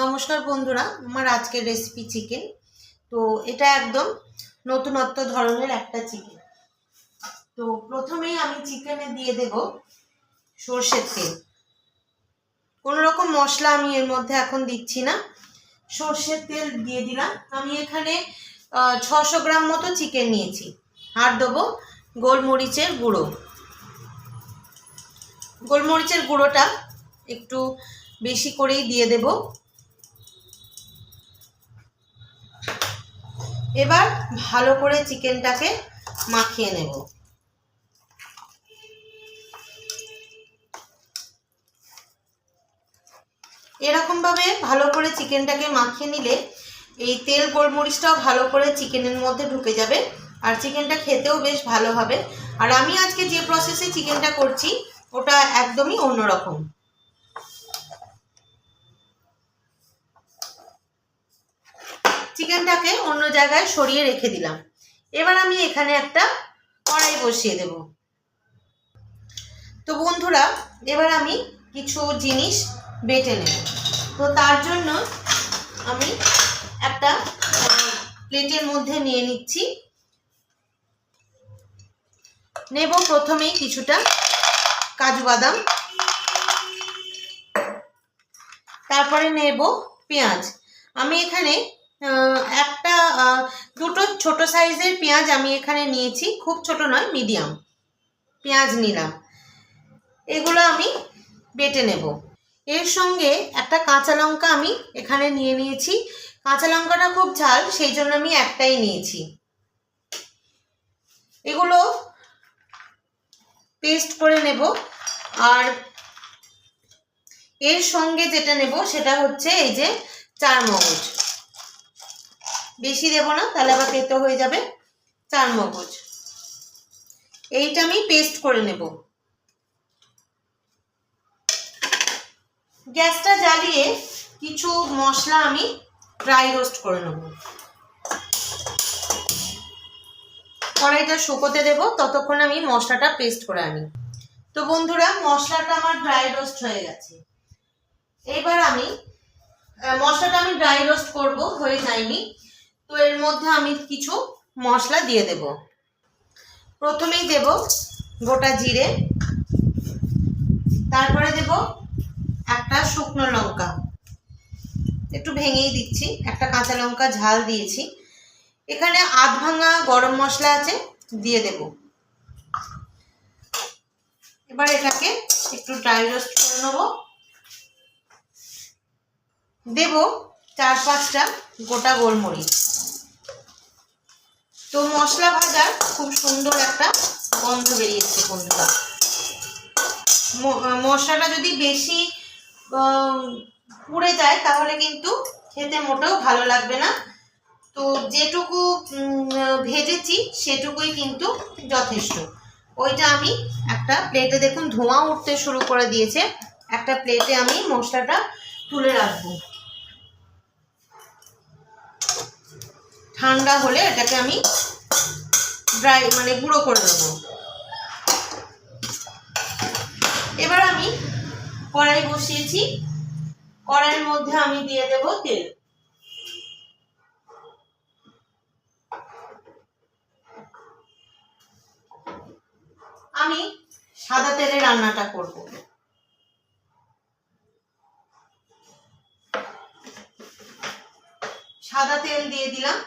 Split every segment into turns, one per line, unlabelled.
নমস্কার বন্ধুরা, আমার আজকের রেসিপি চিকেন তো এটা একদম নতুনত্ব ধরনের একটা চিকেন তো প্রথমেই আমি চিকেনে দিয়ে দেব সর্ষের তেল। কোনো রকম মশলা আমি এর মধ্যে এখন দিচ্ছি না। সর্ষের তেল দিয়ে দিলাম। আমি এখানে ছশো গ্রাম মতো চিকেন নিয়েছি। আর দেবো গোলমরিচের গুঁড়ো। গোলমরিচের গুঁড়োটা একটু বেশি করেই দিয়ে দেব। এবার ভালো করে চিকেনটাকে মাখিয়ে নেব। এরকমভাবে ভালো করে চিকেনটাকে মাখিয়ে নিলে এই তেল গোলমরিচটাও ভালো করে চিকেনের মধ্যে ঢুকে যাবে আর চিকেনটা খেতেও বেশ ভালো হবে। আর আমি আজকে যে প্রসেসে চিকেনটা করছি, ওটা একদমই অন্যরকম। চিকেনটাকে অন্য জায়গায় সরিয়ে রেখে দিলাম। এবার আমি এখানে একটা কড়াই বসিয়ে দেব। তো বন্ধুরা, এবার আমি কিছু জিনিস বেটে নেব। তো তার জন্য আমি একটা প্লেটের মধ্যে নিয়ে নিচ্ছি। নেব প্রথমেই কিছুটা কাজু বাদাম। তারপরে নেব পেঁয়াজ। আমি এখানে একটা দুটো ছোট সাইজের পেঁয়াজ আমি এখানে নিয়েছি। খুব ছোট নয়, মিডিয়াম। পেঁয়াজ নিলাম। এগুলো আমি বেটে নেব। এর সঙ্গে একটা কাঁচা লঙ্কা আমি এখানে নিয়ে নিয়েছি। কাঁচা লঙ্কাটা খুব ঝাল, সেই জন্য আমি একটাই নিয়েছি। এগুলো পেস্ট করে নেব। আর এর সঙ্গে যেটা নেব, সেটা হচ্ছে এই যে চার মগজ বেশি দেব না, তাহলে আবার তেতো হয়ে যাবে চার মগজ এইটা আমি পেস্ট করে নেব। গ্যাসটা জ্বালিয়ে কিছু মশলা আমি ড্রাই রোস্ট করে নেব। কড়াইটা শুকোতে দেব, ততক্ষণ আমি মশলাটা পেস্ট করে আনি। তো বন্ধুরা, মশলাটা আমার ড্রাই রোস্ট হয়ে গেছে। এবার আমি মশলাটা আমি ড্রাই রোস্ট করব, হয়ে যায়নি। তো এর মধ্যে আমি কিছু মশলা দিয়ে দেব। প্রথমেই দেব গোটা জিরে। তারপরে দেব একটা শুকনো লঙ্কা। একটু ভেঙেই দিচ্ছি, একটা কাঁচা লঙ্কা ঝাল দিয়েছি। এখানে আধ ভাঙা গরম মশলা আছে, দিয়ে দেব। এবার এটাকে একটু ড্রাই রোস্ট করে নেব। দেব চার পাঁচটা গোটা গোলমরিচ। তো মশলা ভাজার খুব সুন্দর একটা গন্ধ বেরিয়েছে বন্ধুরা। মশলাটা যদি বেশি পুড়ে যায় তাহলে কিন্তু খেতে মোটেও ভালো লাগবে না। তো যেটুকু ভেজেছি সেটুকুই কিন্তু যথেষ্ট। ওইটা আমি একটা প্লেটে দেখুন, ধোঁয়া উঠতে শুরু করে দিয়েছে। একটা প্লেটে আমি মশলাটা তুলে রাখব। ঠান্ডা হলে এটাকে আমি ড্রাই মানে গুঁড়ো করে নেব। এবার আমি কড়াই বসিয়েছি। কড়াইয়ের মধ্যে আমি দিয়ে দেব তেল। আমি সাদা তেলে রান্নাটা করব। সাদা তেল দিয়ে দিলাম।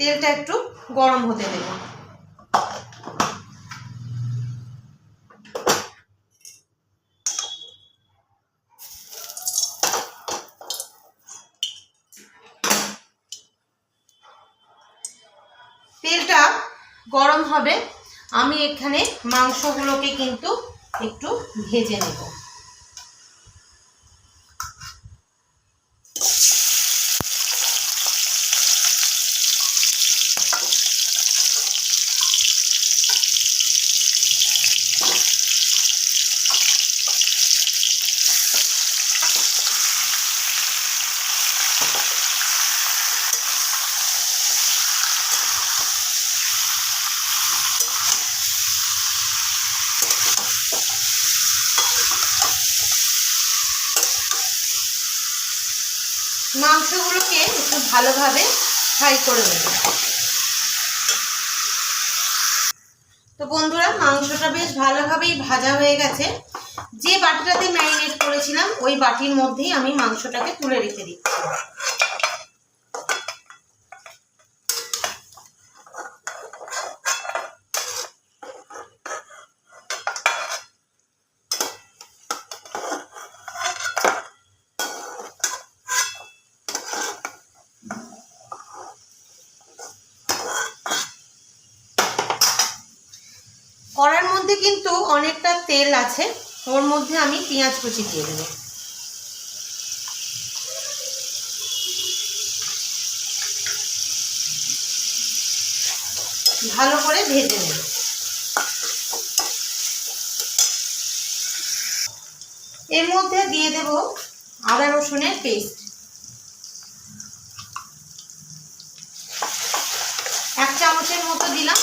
তেলটা একটু গরম হতে দেব। তেলটা গরম হবে। আমি এখানে মাংসগুলোকে কিন্তু একটু ভেজে নেব। মাংসগুলোকে একটু ভালোভাবে ফ্রাই করে নেব। তো বন্ধুরা, মাংসটা বেশ ভালোভাবেই ভাজা হয়ে গেছে। যে বাটিটাতে ম্যারিনেট করেছিলাম, ওই বাটির মধ্যেই আমি মাংসটাকে তুলে রেখে দিচ্ছি। কড়ার মধ্যে কিন্তু অনেকটা তেল আছে। ওর মধ্যে আমি পেঁয়াজ কুচি দিয়ে দেবো। ভালো করে ভেজে নেব। এর মধ্যে দিয়ে দেব আদা রসুনের পেস্ট। এক চামচের মতো দিলাম।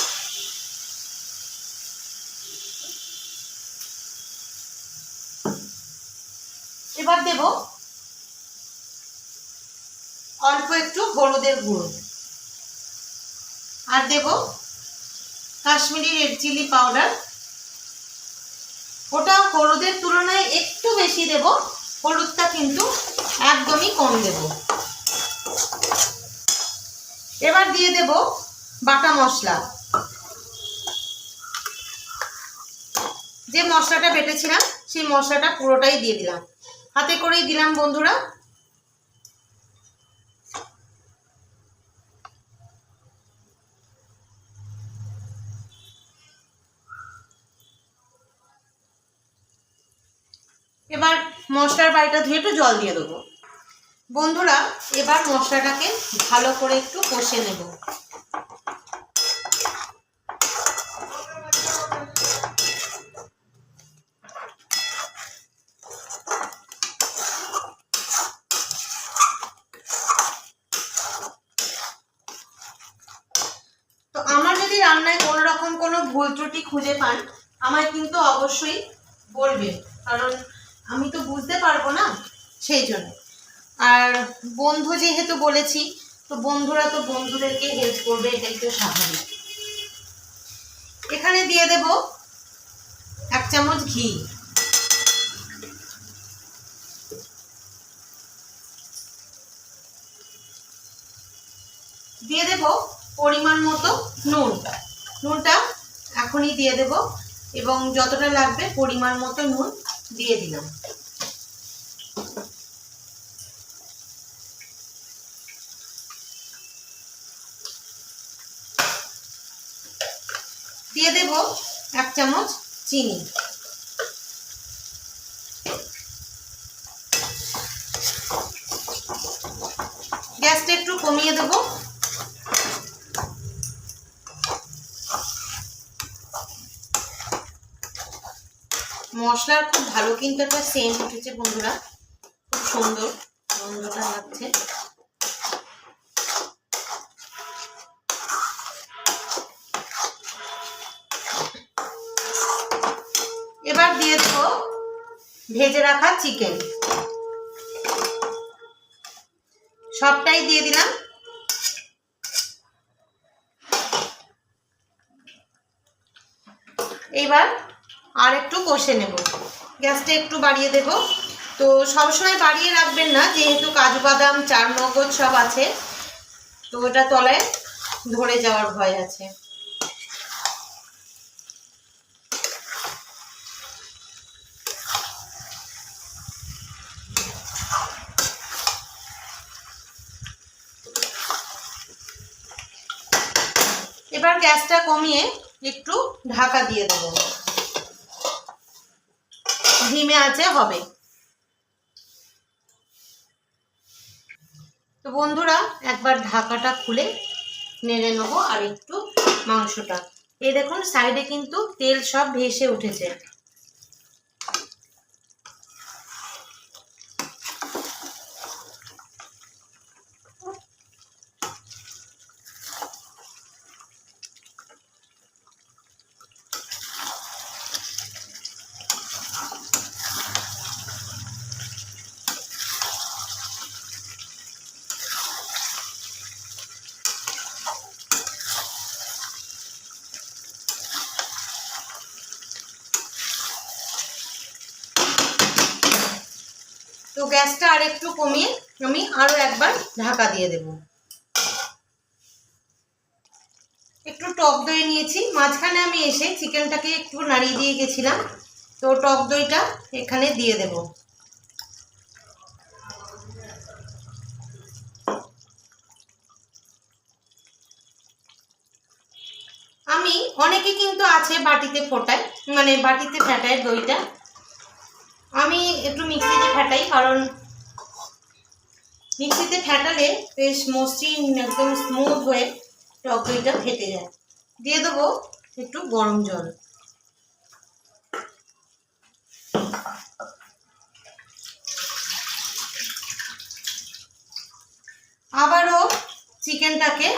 এবার দেব অল্প একটু হলুদের গুঁড়ো। আর দেব কাশ্মীরি রেড চিলি পাউডার। ওটা হলুদের তুলনায় একটু বেশি দেব, হলুদটা কিন্তু একদমই কম দেব। এবার দিয়ে দেব বাটা মশলা। যে মশলাটা বেটেছিলাম, সেই মশলাটা পুরোটাই দিয়ে দিলাম। হাতে করেই দিলাম, বন্ধুরা। এবার মশলার বাড়িটা ধুয়ে একটু জল দিয়ে দেবো। বন্ধুরা, এবার মশলাটাকে ভালো করে একটু কষে নেব তো আমার যদি রান্নায় কোনো রকম কোনো ভুল ত্রুটি খুঁজে পান, আমায় কিন্তু অবশ্যই বলবেন। কারণ আমি তো বুঝতে পারব না সেই জন্য। আর বন্ধু যেহেতু বলেছি, তো বন্ধুরা তো বন্ধুদেরকে হেল্প করবে এটাই তো স্বাভাবিক। এখানে দিয়ে দেব এক চামচ ঘি। দিয়ে দেব পরিমাণ মতো নুন। নুনটা এখনই দিয়ে দেব এবং যতটা লাগবে পরিমাণ মতো নুন দিয়ে দিলাম। দিয়ে দেব এক চামচ চিনি। গ্যাসটা একটু কমিয়ে দেবো। মশলার খুব ভালো কিন্তু একটা সেন্ট উঠেছে বন্ধুরা। খুব সুন্দর, গন্ধটা লাগছে। এবার দিয়ে দেবো ভেজে রাখা চিকেন সবটাই দিয়ে দিলাম। এইবার আর একটু কষে নেব। গ্যাসটা একটু বাড়িয়ে দেব। তো সবসময় বাড়িয়ে রাখবেন না, যেহেতু কাজু বাদাম চার মগজ সব আছে। তো ওটা তলায় ধরে যাওয়ার ভয় আছে। এবার গ্যাসটা কমিয়ে একটু ঢাকা দিয়ে দেবো। ধিমে আছে, হবে। তো বন্ধুরা, একবার ঢাকাটা খুলে নেড়ে নেব আর একটু মাংসটা। এই দেখুন, সাইডে কিন্তু তেল সব ভেসে উঠেছে। গ্যাসটা আর একটু কমিয়ে আমি আরও একবার ঢাকা দিয়ে দেব। একটু টক দই নিয়েছি। মাঝখানে আমি এসে চিকেনটাকে একটু নাড়িয়ে দিয়ে গেছিলাম। তো টক দইটা এখানে দিয়ে দেব। আমি অনেকে কিন্তু আছে বাটিতে ফোটায় মানে বাটিতে ফেটায় দইটা। আমি একটু মিক্সিতে ফেটাই, কারণ মিক্সিতে ফেটালে বেশ মসৃণ, একদম স্মুথ হয়ে টক দইটা ফেটে যায়। দিয়ে দেবো একটু গরম জল। আবারও চিকেনটাকে,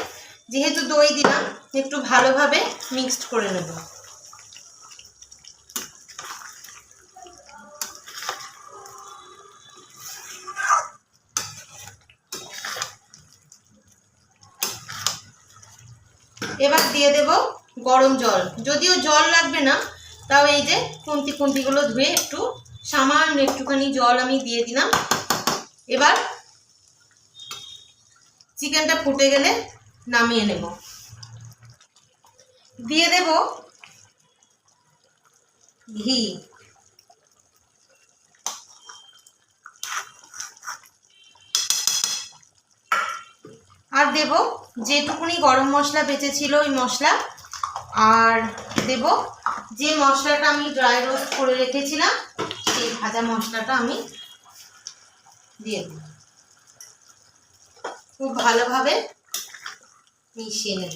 যেহেতু দই দিলাম, একটু ভালোভাবে মিক্সড করে নেব। এবার দিয়ে দেব গরম জল। যদিও জল লাগবে না, তাও এই যে খুন্তি খুন্তিগুলো ধুয়ে একটু সামান্য একটুখানি জল আমি দিয়ে দিলাম। এবার চিকেনটা ফুটে গেলে নামিয়ে নেব। দিয়ে দেব ঘি। আর দেব যেটুকুনি গরম মশলা বেঁচে ছিল ওই মশলা। আর দেব যে মশলাটা আমি ড্রাই রোস্ট করে রেখেছিলাম, সেই ভাজা মশলাটা আমি দিয়ে দেব। খুব ভালোভাবে মিশিয়ে নেব।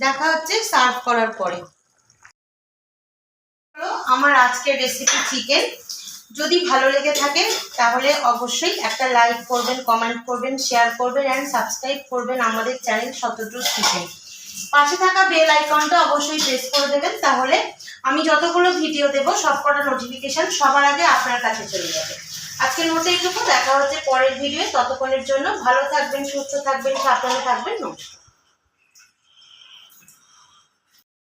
দেখা হচ্ছে সার্ভ করার পরে। হলো আমার আজকের রেসিপি চিকেন যদি ভালো লেগে থাকে, তাহলে অবশ্যই একটা লাইক করবেন কমেন্ট করবেন শেয়ার করবেন অ্যান্ড সাবস্ক্রাইব করবেন আমাদের চ্যানেল শতদ্রুত কিচেন পাশে থাকা বেল আইকনটা অবশ্যই প্রেস করে দেবেন, তাহলে আমি যতগুলো ভিডিও দেব, সবকটা নোটিফিকেশন সবার আগে আপনার কাছে চলে যাবে। আজকের মতো এইটুকু, দেখা হচ্ছে পরের ভিডিও ততক্ষণের জন্য ভালো থাকবেন, সুস্থ থাকবেন, সাবধানে থাকবেন, নমস্কার।